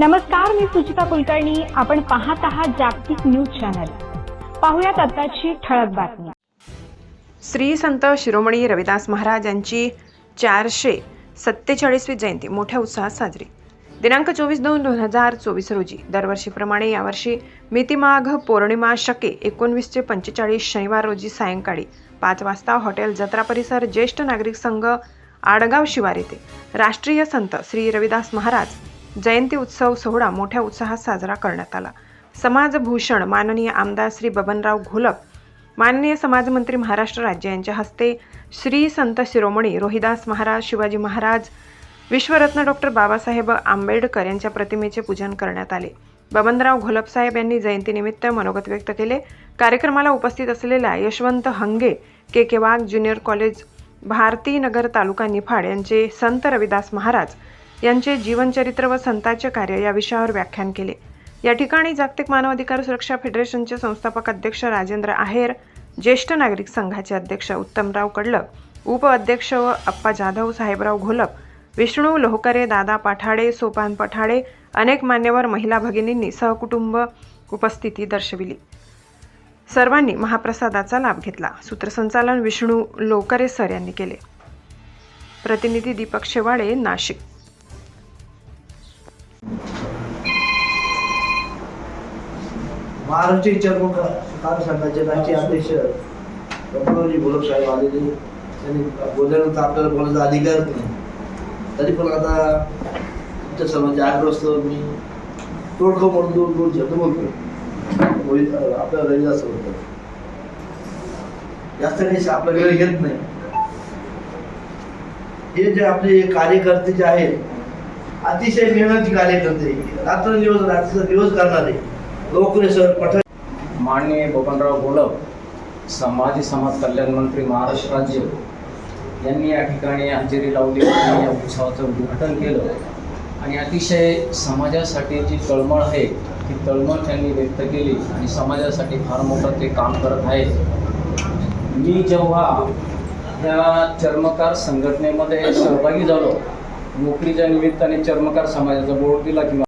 नमस्कार मी सुचिता कुलकर्णी. आपण पाहत आहात जागतिक न्यूज चॅनल. पाहुयात आताची ठळक बातमी. श्री संत शिरोमणी रविदास महाराज यांची चारशे सत्तेचाळीसवी जयंती. मोठ्या उत्साहात साजरी. दिनांक चोवीस दोन दोन हजार चोवीस रोजी. दरवर्षीप्रमाणे यावर्षी मितिमाघ पौर्णिमा शके एकोणवीसचे पंचेचाळीस शनिवार रोजी सायंकाळी पाच वाजता हॉटेल जत्रा परिसर ज्येष्ठ नागरिक संघ आडगाव शिवार येथे. राष्ट्रीय संत श्री रविदास महाराज जयंती उत्सव सोहळा मोठ्या उत्साहात साजरा करण्यात आला. समाजभूषण माननीय आमदार श्री बबनराव घोलप माननीय समाजमंत्री महाराष्ट्र राज्य यांच्या हस्ते श्री संत शिरोमणी रोहिदास महाराज शिवाजी महाराज विश्वरत्न डॉक्टर बाबासाहेब आंबेडकर यांच्या प्रतिमेचे पूजन करण्यात आले. बबनराव घोलपसाहेब यांनी जयंतीनिमित्त मनोगत व्यक्त केले. कार्यक्रमाला उपस्थित असलेल्या Yashwant Hange K K Wagh junior college Bharatinagar taluka Niphad यांचे संत रविदास महाराज यांचे जीवनचरित्र व संतांचे कार्य या विषयावर व्याख्यान केले. या ठिकाणी जागतिक मानवाधिकार सुरक्षा फेडरेशनचे संस्थापक अध्यक्ष राजेंद्र आहेर ज्येष्ठ नागरिक संघाचे अध्यक्ष उत्तमराव कडलक उपअध्यक्ष व अप्पा जाधव साहेबराव घोलप विष्णू लोहकरे दादा पाठाडे सोपान पठाडे अनेक मान्यवर महिला भगिनींनी सहकुटुंब उपस्थिती दर्शविली. सर्वांनी महाप्रसादाचा लाभ घेतला. सूत्रसंचालन विष्णू लोकरे सर यांनी केले. प्रतिनिधी दीपक शेवाळे नाशिक. महाराष्ट्र चर्मकार संघाचे राष्ट्रीय अध्यक्ष डॉक्टरजी गोलप साहेब आलेले. त्यांनी बोलल्यानंतर आपल्याला बोलायचा अधिकार नाही तरी पण आता तुमच्या सर्वांच्या आग्रस्त मी तोडखो म्हणून दोन दोन शब्द बोलतो मोहित आपल्या रविदास होतं जास्त काही आपला वेळ घेत नाही. हे जे आपले कार्यकर्ते जे आहेत अतिशय मेहनती कार्यकर्ते रात्रंदिवस रात्रीचा दिवस करणारे. लोकने सर पठाण. माननीय बबनराव गोलप समाजी समाज कल्याण मंत्री महाराष्ट्र राज्य यांनी या ठिकाणी हजेरी लावली आणि या उत्सवाचं उद्घाटन केलं. आणि अतिशय समाजासाठी जी तळमळ आहे ती तळमळ त्यांनी व्यक्त केली आणि समाजासाठी फार मोठं ते काम करत आहेत मी जेव्हा या चर्मकार संघटनेमध्ये सहभागी झालो नोकरीच्या निमित्ताने चर्मकार समाजाचा बोर्ड दिला किंवा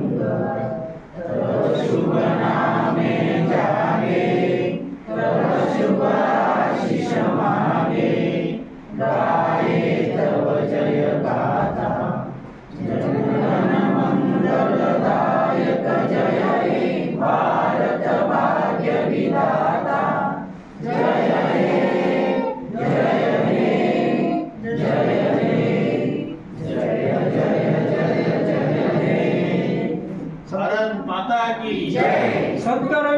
ಸಂತರ